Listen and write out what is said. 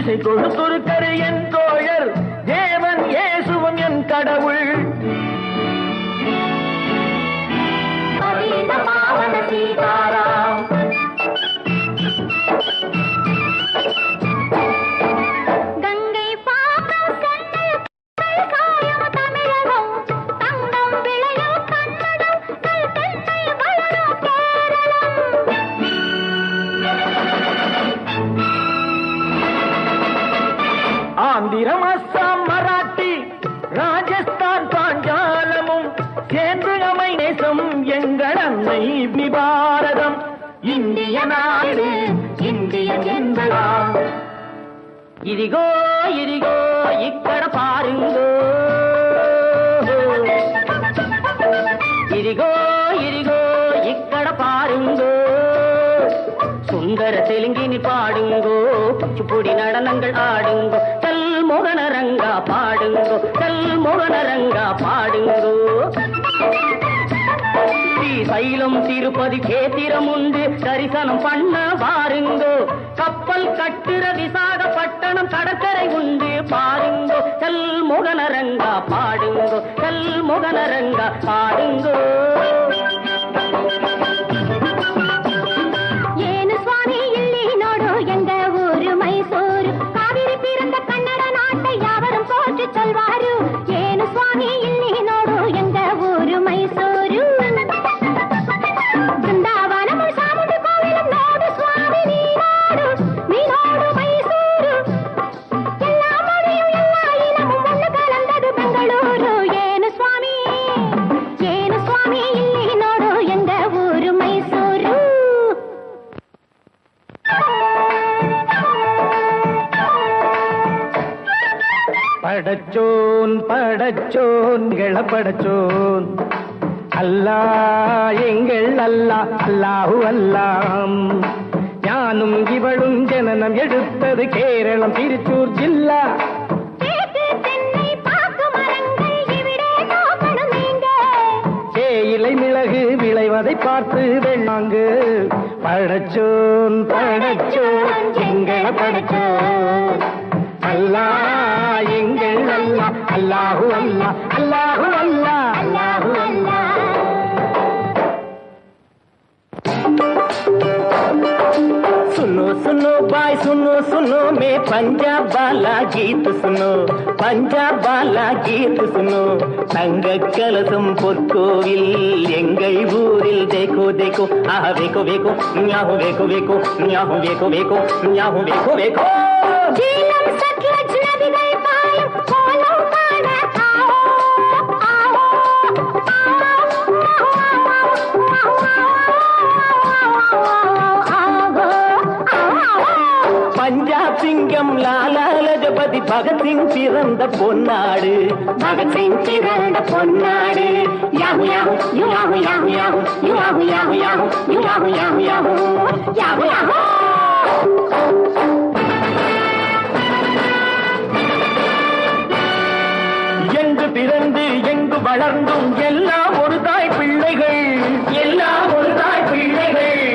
இசை கொடுத்துரு கரு என் தோழர் தேவன் ஏசுவம் என் கடவுள். ஆந்திரம் அஸ்ஸாம் மராட்டி ராஜஸ்தான் பாஞ்சாலமும் சேர்ந்து அமை நேசம் எங்கள் அன்னை பாரதம் இந்திய நாடு இந்தியன் என்பதா இதிகோ இதிகோ இக்கட பாருங்கோ. இதிகோ சுந்தர தெலுங்கினி பாடுங்கோ குச்சிப்பொடி நடனங்கள் ஆடுங்கோ கல் மோகனரங்கா பாடுங்கோ கல் மோகனரங்கா பாடுங்கோ சைலம் திருப்பதி கேத்திரம் உண்டு தரிசனம் பண்ண பாருங்கோ கப்பல் கட்டுற விசாகப்பட்டணம் கடற்கரை உண்டு பாருங்கோ. கல் முகனரங்கா பாடுங்கோ கல் முகனரங்கா பாடுங்கோ. படச்சோன் படச்சோன் படச்சோன் அல்லா எங்கள் அல்லா அல்லாஹு அல்லாம். ஞானும் இவளும் ஜனனம் எடுத்தது கேரளம் திருச்சூர் ஜில்லா. தேயிலை மிளகு விளைவதை பார்த்து வெண்ணாங்கு படச்சோன் படச்சோன் எங்கள படச்சோன் அல்லா எங்கள் அல்லா அல்லாஹு அல்லா அல்லாஹு அல்லா அல்லாஹு அல்லா बाय सुनो सुनो मैं पंजाब वाला गीत सुनो पंजाब वाला गीत सुनो தங்க கலசம் பொற்கோவில் எங்கள் ஊரில் தேக்கோ தேக்கோ ஆஹ வேக்கோ வேக்கோ ஞாஹு வேக்கோ வேக்கோ ஞாஹு வேக்கோ வேக்கோ ஞாஹு வேக்கோ வேக்கோ ஜீலம் சட்லஜ் நதிகள் பாயும் சிங்கம் லாலா லஜபதி பகத்சிங் பிறந்த பொன்னாடு. பகத்சிங் பிறந்த பொன்னாடு. Yahoo yahoo yahoo yahoo yahoo yahoo yahoo yahoo yahoo yahoo yahoo yahoo yahoo. எங்கு பிறந்து எங்கு வளர்ந்தும் எல்லாம் ஒரு தாய் பிள்ளைகள். எல்லாம் ஒரு தாய் பிள்ளைகள்.